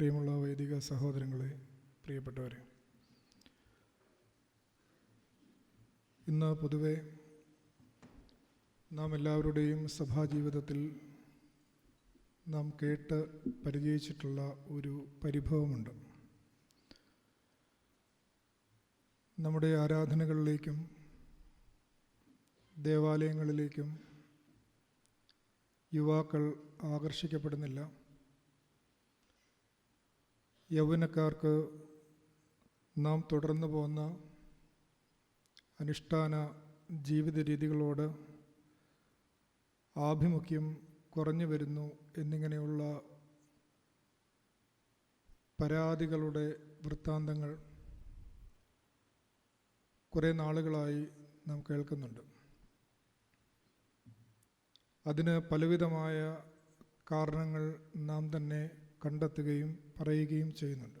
പ്രിയമുള്ള വൈദിക സഹോദരങ്ങളെ പ്രിയപ്പെട്ടവരെ. ഇന്ന് പൊതുവെ നാം എല്ലാവരുടെയും സഭാജീവിതത്തിൽ നാം കേട്ട് പരിചയിച്ചിട്ടുള്ള ഒരു പരിഭവമുണ്ട്. നമ്മുടെ ആരാധനകളിലേക്കും ദേവാലയങ്ങളിലേക്കും യുവാക്കൾ ആകർഷിക്കപ്പെടുന്നില്ല. യൗവനക്കാർക്ക് നാം തുടർന്നു പോകുന്ന അനുഷ്ഠാന ജീവിത രീതികളോട് ആഭിമുഖ്യം കുറഞ്ഞു വരുന്നു എന്നിങ്ങനെയുള്ള പരാതികളുടെ വൃത്താന്തങ്ങൾ കുറേ നാളുകളായി നാം കേൾക്കുന്നുണ്ട്. അതിന് പലവിധമായ കാരണങ്ങൾ നാം തന്നെ കണ്ടെത്തുകയും പറയുകയും ചെയ്യുന്നുണ്ട്.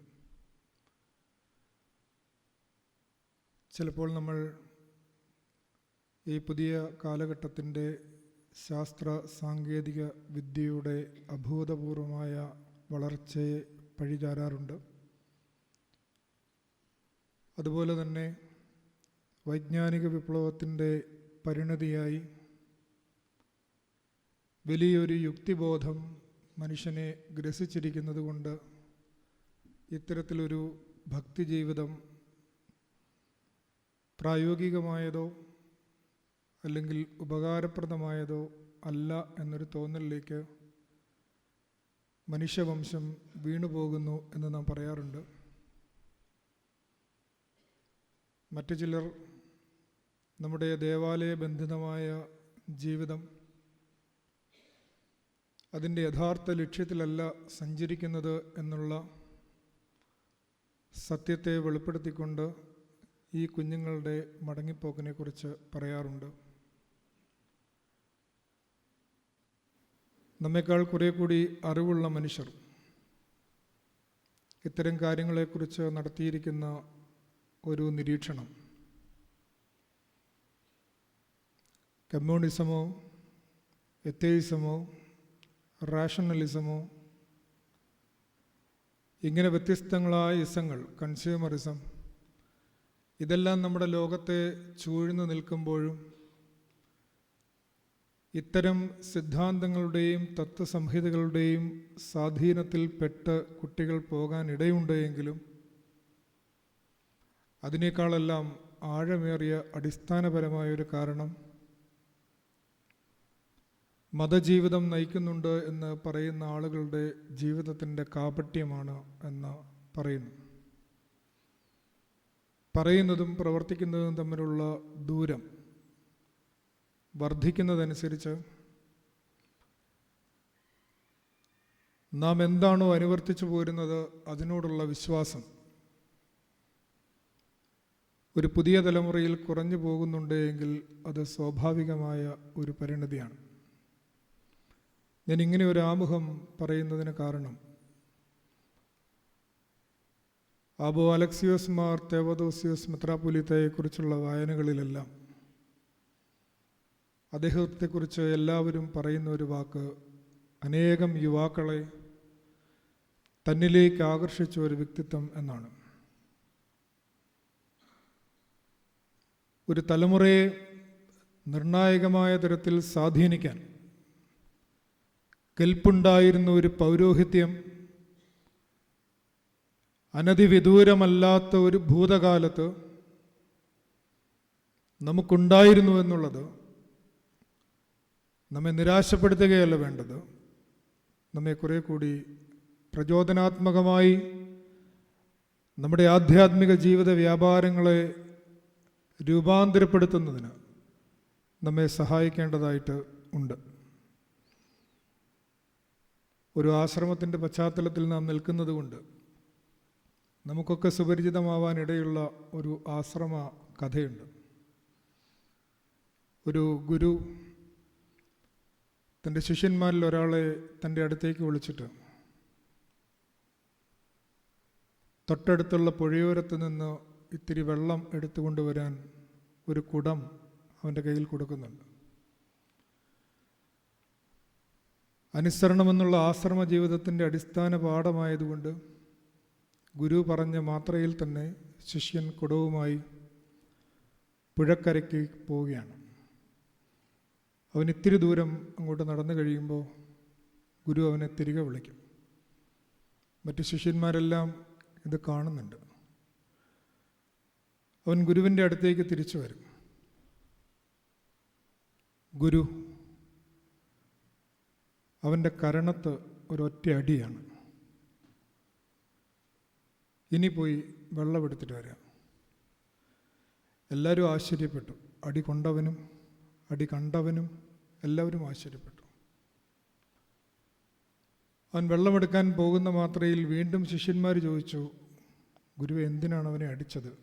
ചിലപ്പോൾ നമ്മൾ ഈ പുതിയ കാലഘട്ടത്തിന്റെ ശാസ്ത്ര സാങ്കേതിക വിദ്യയുടെ അഭൂതപൂർവമായ വളർച്ചയെ പഴിചാരാറുണ്ട്. അതുപോലെ തന്നെ വൈജ്ഞാനിക വിപ്ലവത്തിന്റെ പരിണതിയായി വലിയൊരു യുക്തിബോധം മനുഷ്യനെ ഗ്രസിച്ചിരിക്കുന്നത് കൊണ്ട് ഇത്തരത്തിലൊരു ഭക്തി ജീവിതം പ്രായോഗികമായതോ അല്ലെങ്കിൽ ഉപകാരപ്രദമായതോ അല്ല എന്നൊരു തോന്നലിലേക്ക് മനുഷ്യവംശം വീണുപോകുന്നു എന്ന് നാം പറയാറുണ്ട്. മറ്റു ചിലർ നമ്മുടെ ദേവാലയ ബന്ധിതമായ ജീവിതം അതിന്റെ യഥാർത്ഥ ലക്ഷ്യത്തിലല്ല സഞ്ചരിക്കുന്നത് എന്നുള്ള സത്യത്തെ വെളിപ്പെടുത്തിക്കൊണ്ട് ഈ കുഞ്ഞുങ്ങളുടെ മടങ്ങിപ്പോക്കിനെക്കുറിച്ച് പറയാറുണ്ട്. നമ്മേക്കാൾ കുറെ കൂടി അറിവുള്ള മനുഷ്യർ ഇത്തരം കാര്യങ്ങളെക്കുറിച്ച് നടത്തിയിരിക്കുന്ന ഒരു നിരീക്ഷണം. കമ്മ്യൂണിസമോ എത്തേയിസമോ റാഷണലിസമോ ഇങ്ങനെ വ്യത്യസ്തങ്ങളായ ഇസങ്ങൾ കൺസ്യൂമറിസം ഇതെല്ലാം നമ്മുടെ ലോകത്തെ ചൂഴ്ന്നു നിൽക്കുമ്പോഴും ഇത്തരം സിദ്ധാന്തങ്ങളുടെയും തത്വസംഹിതകളുടെയും സ്വാധീനത്തിൽപ്പെട്ട് കുട്ടികൾ പോകാൻ ഇടയുണ്ട് എങ്കിലും അതിനേക്കാളെല്ലാം ആഴമേറിയ അടിസ്ഥാനപരമായൊരു കാരണം മതജീവിതം നയിക്കുന്നുണ്ട് എന്ന് പറയുന്ന ആളുകളുടെ ജീവിതത്തിന്റെ കാപട്യമാണ് എന്ന് പറയുന്നു. പറയുന്നതും പ്രവർത്തിക്കുന്നതും തമ്മിലുള്ള ദൂരം വർദ്ധിക്കുന്നതനുസരിച്ച് നാം എന്താണോ അനുവർത്തിച്ചു പോരുന്നത് അതിനോടുള്ള വിശ്വാസം ഒരു പുതിയ തലമുറയിൽ കുറഞ്ഞു പോകുന്നുണ്ടെങ്കിൽ അത് സ്വാഭാവികമായ ഒരു പരിണതിയാണ്. ഞാൻ ഇങ്ങനെ ഒരു ആമുഖം പറയുന്നതിന് കാരണം. ആബോ അലക്സിയോസ് മാർ തേവദോസിയോസ് മെത്രാപൊലിത്തയെക്കുറിച്ചുള്ള വായനകളിലെല്ലാം അദ്ദേഹത്തെക്കുറിച്ച് എല്ലാവരും പറയുന്ന ഒരു വാക്ക് അനേകം യുവാക്കളെ തന്നിലേക്ക് ആകർഷിച്ച ഒരു വ്യക്തിത്വം എന്നാണ്. ഒരു തലമുറയെ നിർണായകമായ തരത്തിൽ സ്വാധീനിക്കാൻ കെൽപ്പുണ്ടായിരുന്ന ഒരു പൗരോഹിത്യം അനധിവിദൂരമല്ലാത്ത ഒരു ഭൂതകാലത്ത് നമുക്കുണ്ടായിരുന്നു എന്നുള്ളത് നമ്മെ നിരാശപ്പെടുത്തുകയല്ല വേണ്ടത്. നമ്മെ കുറെ കൂടി പ്രചോദനാത്മകമായി നമ്മുടെ ആധ്യാത്മിക ജീവിത വ്യാപാരങ്ങളെ രൂപാന്തരപ്പെടുത്തുന്നതിന് നമ്മെ സഹായിക്കേണ്ടതായിട്ട് ഉണ്ട്. ഒരു ആശ്രമത്തിന്റെ പശ്ചാത്തലത്തിൽ നാം നിൽക്കുന്നത് കൊണ്ട് നമുക്കൊക്കെ സുപരിചിതമാവാനിടയുള്ള ഒരു ആശ്രമ കഥയുണ്ട്. ഒരു ഗുരു തന്റെ ശിഷ്യന്മാരിൽ ഒരാളെ തന്റെ അടുത്തേക്ക് വിളിച്ചിട്ട് തൊട്ടടുത്തുള്ള പുഴയോരത്ത് നിന്ന് ഇത്തിരി വെള്ളം എടുത്തുകൊണ്ടുവരാൻ ഒരു കുടം അവന്റെ കയ്യിൽ കൊടുക്കുന്നുണ്ട്. അനുസരണമെന്നുള്ള ആശ്രമ ജീവിതത്തിന്റെ അടിസ്ഥാന പാഠമായതുകൊണ്ട് ഗുരു പറഞ്ഞ മാത്രയിൽ തന്നെ ശിഷ്യൻ കുടവുമായി പുഴക്കരയ്ക്ക് പോവുകയാണ്. അവൻ ഇത്തിരി ദൂരം അങ്ങോട്ട് നടന്നു കഴിയുമ്പോൾ ഗുരു അവനെ തിരികെ വിളിക്കും. മറ്റ് ശിഷ്യന്മാരെല്ലാം ഇത് കാണുന്നുണ്ട്. അവൻ ഗുരുവിന്റെ അടുത്തേക്ക് തിരിച്ചു വരും. ഗുരു അവന്റെ കരണത്ത് ഒരൊറ്റ അടിയാണ്. ഇനി പോയി വെള്ളമെടുത്തിട്ട് വരാം. എല്ലാവരും ആശ്ചര്യപ്പെട്ടു. അടി കൊണ്ടവനും അടി കണ്ടവനും എല്ലാവരും ആശ്ചര്യപ്പെട്ടു. അവൻ വെള്ളമെടുക്കാൻ പോകുന്ന മാത്രയിൽ വീണ്ടും ശിഷ്യന്മാർ ചോദിച്ചു ഗുരു എന്തിനാണ് അവനെ അടിച്ചത്?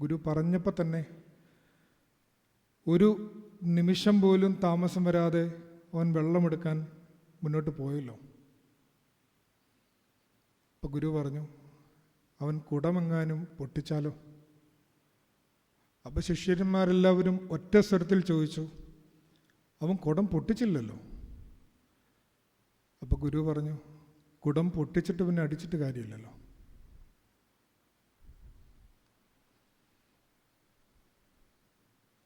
ഗുരു പറഞ്ഞപ്പോൾ തന്നെ ഒരു നിമിഷം പോലും താമസം വരാതെ അവൻ വെള്ളമെടുക്കാൻ മുന്നോട്ട് പോയല്ലോ. അപ്പോൾ ഗുരു പറഞ്ഞു അവൻ കുടമെങ്ങാനും പൊട്ടിച്ചാലോ? അപ്പോൾ ശിഷ്യന്മാരെല്ലാവരും ഒറ്റ സ്വരത്തിൽ ചോദിച്ചു അവൻ കുടം പൊട്ടിച്ചില്ലല്ലോ? അപ്പോൾ ഗുരു പറഞ്ഞു കുടം പൊട്ടിച്ചിട്ട് പിന്നെ അടിച്ചിട്ട് കാര്യമില്ലല്ലോ.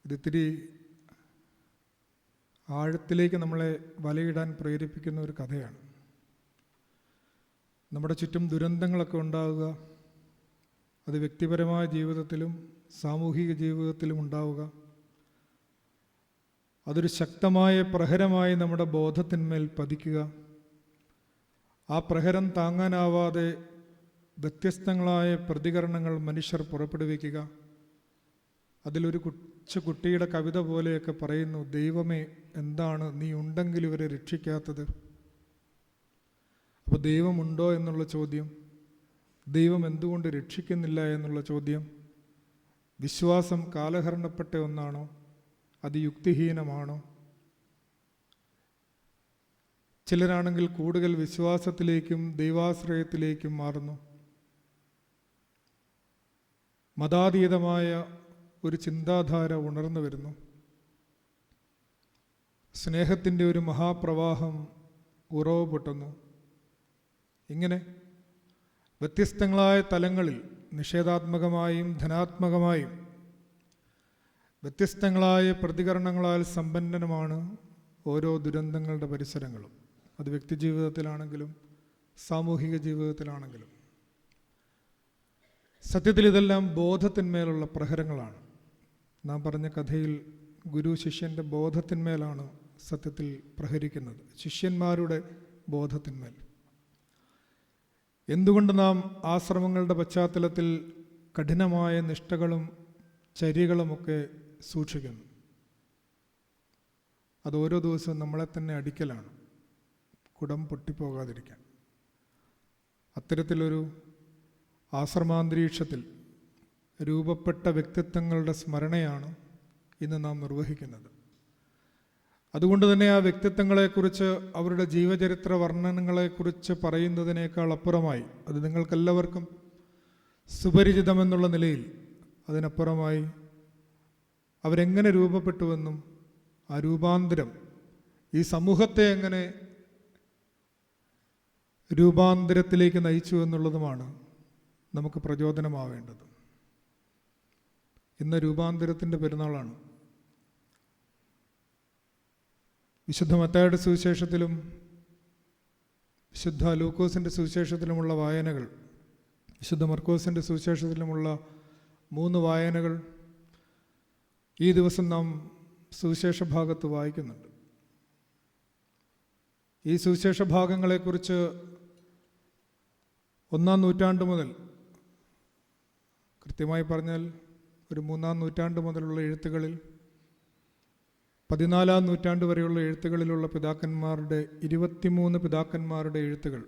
ഇതിത്തിരി ആഴത്തിലേക്ക് നമ്മളെ വലയിടാൻ പ്രേരിപ്പിക്കുന്ന ഒരു കഥയാണ്. നമ്മുടെ ചുറ്റും ദുരന്തങ്ങളൊക്കെ ഉണ്ടാവുക അത് വ്യക്തിപരമായ ജീവിതത്തിലും സാമൂഹിക ജീവിതത്തിലും ഉണ്ടാവുക അതൊരു ശക്തമായ പ്രഹരമായി നമ്മുടെ ബോധത്തിന്മേൽ പതിക്കുക ആ പ്രഹരം താങ്ങാനാവാതെ വ്യത്യസ്തങ്ങളായ പ്രതികരണങ്ങൾ മനുഷ്യർ പുറപ്പെടുവിക്കുക അതിലൊരു കൊച്ചു കുട്ടിയുടെ കവിത പോലെയൊക്കെ പറയുന്നു ദൈവമേ എന്താണ് നീ ഉണ്ടെങ്കിൽ ഇവരെ രക്ഷിക്കാത്തത്? അപ്പോൾ ദൈവമുണ്ടോ എന്നുള്ള ചോദ്യം ദൈവം എന്തുകൊണ്ട് രക്ഷിക്കുന്നില്ല എന്നുള്ള ചോദ്യം വിശ്വാസം കാലഹരണപ്പെട്ട ഒന്നാണോ അത് യുക്തിഹീനമാണോ? ചിലരാണെങ്കിൽ കൂടുതൽ വിശ്വാസത്തിലേക്കും ദൈവാശ്രയത്തിലേക്കും മാറുന്നു. മതാതീതമായ ഒരു ചിന്താധാര ഉണർന്നു വരുന്നു. സ്നേഹത്തിന്റെ ഒരു മഹാപ്രവാഹം ഉറവ് പൊട്ടുന്നു ഇങ്ങനെ വ്യത്യസ്തങ്ങളായ തലങ്ങളിൽ നിഷേധാത്മകമായും ധനാത്മകമായും വ്യത്യസ്തങ്ങളായ പ്രതികരണങ്ങളാൽ സമ്പന്നനുമാണ് ഓരോ ദുരന്തങ്ങളുടെ പരിസരങ്ങളും. അത് വ്യക്തിജീവിതത്തിലാണെങ്കിലും സാമൂഹിക ജീവിതത്തിലാണെങ്കിലും. സത്യത്തിൽ ഇതെല്ലാം ബോധത്തിന്മേലുള്ള പ്രഹരങ്ങളാണ്. നാം പറഞ്ഞ കഥയിൽ ഗുരു ശിഷ്യന്റെ ബോധത്തിന്മേലാണ് സത്യത്തിൽ പ്രഹരിക്കുന്നത്. ശിഷ്യന്മാരുടെ ബോധത്തിന്മേൽ. എന്തുകൊണ്ട് നാം ആശ്രമങ്ങളുടെ പശ്ചാത്തലത്തിൽ കഠിനമായ നിഷ്ഠകളും ചര്യകളുമൊക്കെ സൂക്ഷിക്കുന്നു? അത് ഓരോ ദിവസവും നമ്മളെ തന്നെ അടിക്കലാണ്. കുടം പൊട്ടിപ്പോകാതിരിക്കാൻ. അത്തരത്തിലൊരു ആശ്രമാന്തരീക്ഷത്തിൽ രൂപപ്പെട്ട വ്യക്തിത്വങ്ങളുടെ സ്മരണയാണ് ഇന്ന് നാം നിർവഹിക്കുന്നത്. അതുകൊണ്ട് തന്നെ ആ വ്യക്തിത്വങ്ങളെക്കുറിച്ച് അവരുടെ ജീവചരിത്ര വർണനങ്ങളെക്കുറിച്ച് പറയുന്നതിനേക്കാൾ അപ്പുറമായി അത് നിങ്ങൾക്കെല്ലാവർക്കും സുപരിചിതമെന്നുള്ള നിലയിൽ അതിനപ്പുറമായി അവരെങ്ങനെ രൂപപ്പെട്ടുവെന്നും ആ രൂപാന്തരം ഈ സമൂഹത്തെ എങ്ങനെ രൂപാന്തരത്തിലേക്ക് നയിച്ചു എന്നുള്ളതുമാണ് നമുക്ക് പ്രചോദനമാവേണ്ടത്. ഇന്ന് രൂപാന്തരത്തിന്റെ പെരുന്നാളാണ്. വിശുദ്ധ മത്തായുടെ സുവിശേഷത്തിലും വിശുദ്ധ ലൂക്കോസിന്റെ സുവിശേഷത്തിലുമുള്ള വായനകൾ വിശുദ്ധ മർക്കോസിന്റെ സുവിശേഷത്തിലുമുള്ള മൂന്ന് വായനകൾ ഈ ദിവസം നാം സുവിശേഷ ഭാഗത്ത് വായിക്കുന്നുണ്ട്. ഈ സുവിശേഷ ഭാഗങ്ങളെക്കുറിച്ച് ഒന്നാം നൂറ്റാണ്ട് മുതൽ കൃത്യമായി പറഞ്ഞാൽ ഒരു മൂന്നാം നൂറ്റാണ്ട് മുതലുള്ള എഴുത്തുകളിൽ പതിനാലാം നൂറ്റാണ്ട് വരെയുള്ള എഴുത്തുകളിലുള്ള പിതാക്കന്മാരുടെ ഇരുപത്തിമൂന്ന് പിതാക്കന്മാരുടെ എഴുത്തുകൾ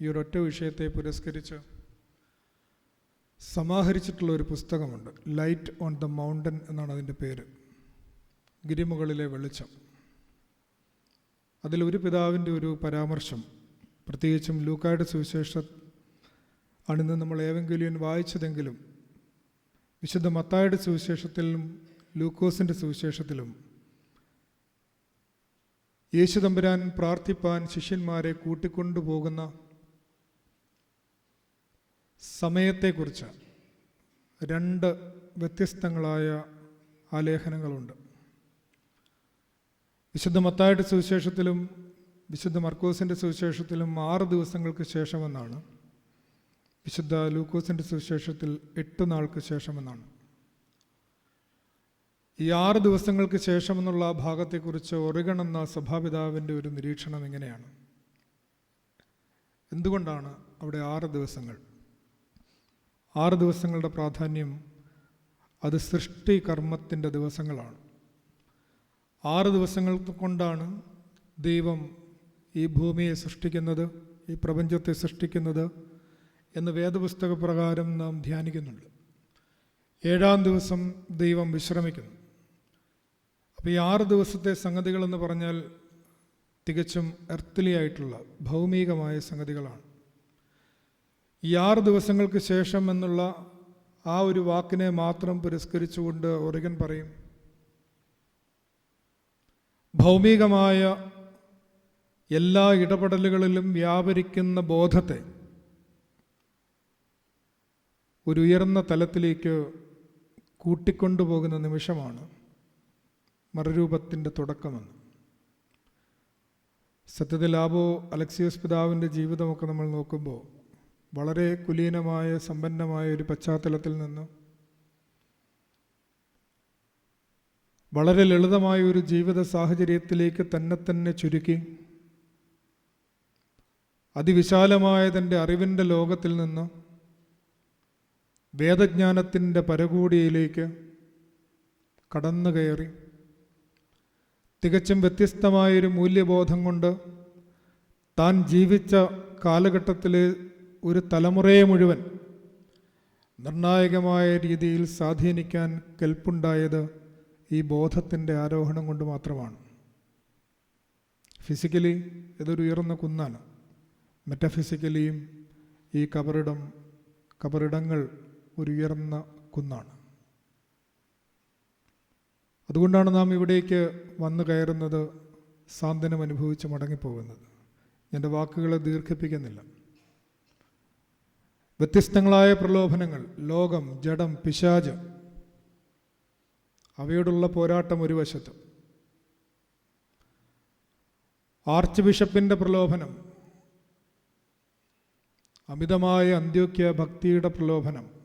ഈ ഒരൊറ്റ വിഷയത്തെ പുരസ്കരിച്ച് സമാഹരിച്ചിട്ടുള്ള ഒരു പുസ്തകമുണ്ട് ലൈറ്റ് ഓൺ ദ മൗണ്ടൻ എന്നാണ് അതിന്റെ പേര്. ഗിരിമുകളിലെ വെളിച്ചം. അതിലൊരു പിതാവിന്റെ ഒരു പരാമർശം പ്രത്യേകിച്ചും ലൂക്കായുടെ സുവിശേഷ അണിന്ന് നമ്മൾ ഏവെങ്കിലും വായിച്ചതെങ്കിലും വിശുദ്ധ മത്തായുടെ സുവിശേഷത്തിലും ലൂക്കോസിന്റെ സുവിശേഷത്തിലും യേശു തമ്പുരാൻ പ്രാർത്ഥിപ്പാൻ ശിഷ്യന്മാരെ കൂട്ടിക്കൊണ്ടുപോകുന്ന സമയത്തെക്കുറിച്ച് രണ്ട് വ്യത്യസ്തങ്ങളായ ആലേഖനങ്ങളുണ്ട്. വിശുദ്ധ മത്തായുടെ സുവിശേഷത്തിലും വിശുദ്ധ മർക്കോസിന്റെ സുവിശേഷത്തിലും ആറ് ദിവസങ്ങൾക്ക് ശേഷമെന്നാണ് വിശുദ്ധ ലൂക്കോസിന്റെ സുവിശേഷത്തിൽ എട്ട് നാൾക്ക് ശേഷമെന്നാണ്. ഈ ആറ് ദിവസങ്ങൾക്ക് ശേഷമെന്നുള്ള ഭാഗത്തെക്കുറിച്ച് ഒറിഗൺ സഭാപിതാവിന്റെ ഒരു നിരീക്ഷണം ഇങ്ങനെയാണ്. എന്തുകൊണ്ടാണ് അവിടെ ആറ് ദിവസങ്ങൾ? ആറ് ദിവസങ്ങളുടെ പ്രാധാന്യം അത് സൃഷ്ടി കർമ്മത്തിന്റെ ദിവസങ്ങളാണ്. ആറ് ദിവസങ്ങൾ കൊണ്ടാണ് ദൈവം ഈ ഭൂമിയെ സൃഷ്ടിക്കുന്നത് ഈ പ്രപഞ്ചത്തെ സൃഷ്ടിക്കുന്നത് എന്ന് വേദപുസ്തക പ്രകാരം നാം ധ്യാനിക്കുന്നുണ്ട്. ഏഴാം ദിവസം ദൈവം വിശ്രമിക്കുന്നു. അപ്പോൾ ഈ ആറ് ദിവസത്തെ സംഗതികളെന്ന് പറഞ്ഞാൽ തികച്ചും എർത്തലി ആയിട്ടുള്ള ഭൗമികമായ സംഗതികളാണ്. ഈ ആറ് ദിവസങ്ങൾക്ക് ശേഷം എന്നുള്ള ആ ഒരു വാക്കിനെ മാത്രം പുരസ്കരിച്ചുകൊണ്ട് ഒറിഗൻ പറയും ഭൗമികമായ എല്ലാ ഇടപെടലുകളിലും വ്യാപരിക്കുന്ന ബോധത്തെ ഒരു ഉയർന്ന തലത്തിലേക്ക് കൂട്ടിക്കൊണ്ടുപോകുന്ന നിമിഷമാണ് മറുരൂപത്തിന്റെ തുടക്കമെന്ന്. സത്യത്തിൽ ആബോ അലക്സിയസ് പിതാവിന്റെ ജീവിതമൊക്കെ നമ്മൾ നോക്കുമ്പോൾ വളരെ കുലീനമായ സമ്പന്നമായ ഒരു പശ്ചാത്തലത്തിൽ നിന്നും വളരെ ലളിതമായ ഒരു ജീവിത സാഹചര്യത്തിലേക്ക് തന്നെ തന്നെ ചുരുക്കി അതിവിശാലമായ തന്റെ അറിവിന്റെ ലോകത്തിൽ നിന്ന് വേദജ്ഞാനത്തിന്റെ പരകൂടിയിലേക്ക് കടന്നു കയറി. തികച്ചും വ്യത്യസ്തമായൊരു മൂല്യബോധം കൊണ്ട് താൻ ജീവിച്ച കാലഘട്ടത്തിലെ ഒരു തലമുറയെ മുഴുവൻ നിർണായകമായ രീതിയിൽ സ്വാധീനിക്കാൻ കെൽപ്പുണ്ടായത് ഈ ബോധത്തിന്റെ ആരോഹണം കൊണ്ട് മാത്രമാണ്. ഫിസിക്കലി ഇതൊരു ഉയർന്ന കുന്നാണ്. മെറ്റഫിസിക്കലിയും ഈ കബറിടം കബറിടങ്ങൾ ഒരു ഉയർന്ന കുന്നാണ്. അതുകൊണ്ടാണ് നാം ഇവിടേക്ക് വന്നു കയറുന്നത് സാന്ത്വനം അനുഭവിച്ച് മടങ്ങിപ്പോകുന്നത്. എന്റെ വാക്കുകളെ ദീർഘിപ്പിക്കുന്നില്ല. വ്യത്യസ്തങ്ങളായ പ്രലോഭനങ്ങൾ ലോകം ജഡം പിശാജ് അവയോടുള്ള പോരാട്ടം ഒരു വശത്ത്. ആർച്ച് ബിഷപ്പിന്റെ പ്രലോഭനം അമിതമായ അന്ത്യോക്യ ഭക്തിയുടെ പ്രലോഭനം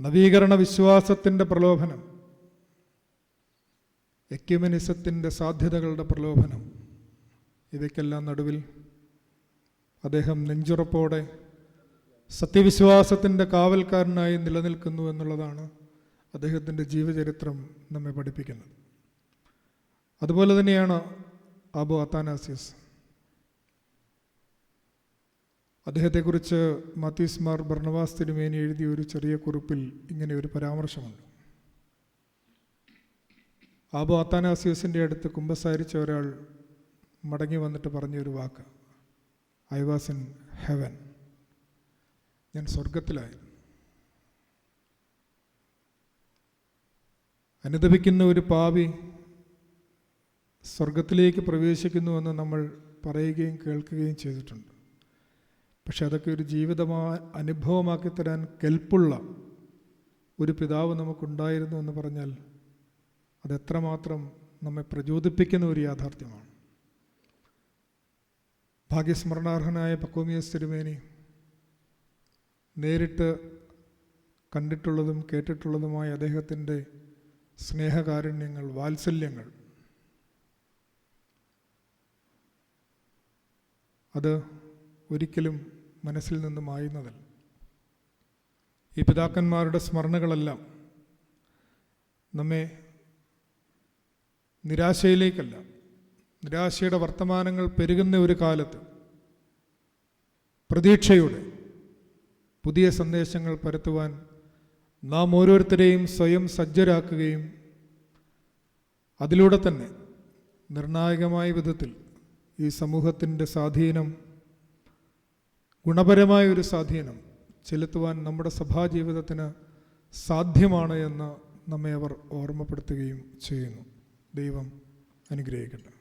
നവീകരണ വിശ്വാസത്തിന്റെ പ്രലോഭനം എക്യുമനിസത്തിന്റെ സാധ്യതകളുടെ പ്രലോഭനം ഇവയ്ക്കെല്ലാം നടുവിൽ അദ്ദേഹം നെഞ്ചുറപ്പോടെ സത്യവിശ്വാസത്തിന്റെ കാവൽക്കാരനായി നിലനിൽക്കുന്നു എന്നുള്ളതാണ് അദ്ദേഹത്തിന്റെ ജീവചരിത്രം നമ്മെ പഠിപ്പിക്കുന്നത്. അതുപോലെ തന്നെയാണ് അബു അത്താനാസിയസ്. അദ്ദേഹത്തെക്കുറിച്ച് മാത്യൂസ് മാർ ഭർണവാസ് തിരുമേനി എഴുതിയ ഒരു ചെറിയ കുറിപ്പിൽ ഇങ്ങനെ ഒരു പരാമർശമുണ്ട്. ആബു അത്താനാസിയസിന്റെ അടുത്ത് കുമ്പസാരിച്ച ഒരാൾ മടങ്ങി വന്നിട്ട് പറഞ്ഞൊരു വാക്ക്. I was in heaven. ഞാൻ സ്വർഗത്തിലായി അനുദപിക്കുന്ന ഒരു പാവി സ്വർഗത്തിലേക്ക് പ്രവേശിക്കുന്നുവെന്ന് നമ്മൾ പറയുകയും കേൾക്കുകയും ചെയ്തിട്ടുണ്ട്. പക്ഷെ അതൊക്കെ ഒരു ജീവിതമാ അനുഭവമാക്കി തരാൻ കെൽപ്പുള്ള ഒരു പിതാവ് നമുക്കുണ്ടായിരുന്നു എന്ന് പറഞ്ഞാൽ അതെത്രമാത്രം നമ്മെ പ്രചോദിപ്പിക്കുന്ന ഒരു യാഥാർത്ഥ്യമാണ്. ഭാഗ്യസ്മരണാർഹനായ പക്കോമിയസ് തിരുമേനി നേരിട്ട് കണ്ടിട്ടുള്ളതും കേട്ടിട്ടുള്ളതുമായ അദ്ദേഹത്തിന്റെ സ്നേഹകാരുണ്യങ്ങൾ വാത്സല്യങ്ങൾ. അത് ഒരിക്കലും മനസ്സിൽ നിന്ന് മായുന്നതല്ല ഈ പിതാക്കന്മാരുടെ സ്മരണകളെല്ലാം നമ്മെ നിരാശയിലേക്കല്ല നിരാശയുടെ വർത്തമാനങ്ങൾ പെരുകുന്ന ഒരു കാലത്ത് പ്രതീക്ഷയുടെ പുതിയ സന്ദേശങ്ങൾ പരത്തുവാൻ നാം ഓരോരുത്തരെയും സ്വയം സജ്ജരാക്കുകയും അതിലൂടെ തന്നെ നിർണായകമായ വിധത്തിൽ ഈ സമൂഹത്തിന്റെ സ്വാധീനം ഗുണപരമായ ഒരു സ്വാധീനം ചെലുത്തുവാൻ നമ്മുടെ സഭാജീവിതത്തിന് സാധ്യമാണ് എന്ന് നമ്മെ അവർ ഓർമ്മപ്പെടുത്തുകയും ചെയ്യുന്നു. ദൈവം അനുഗ്രഹിക്കട്ടെ.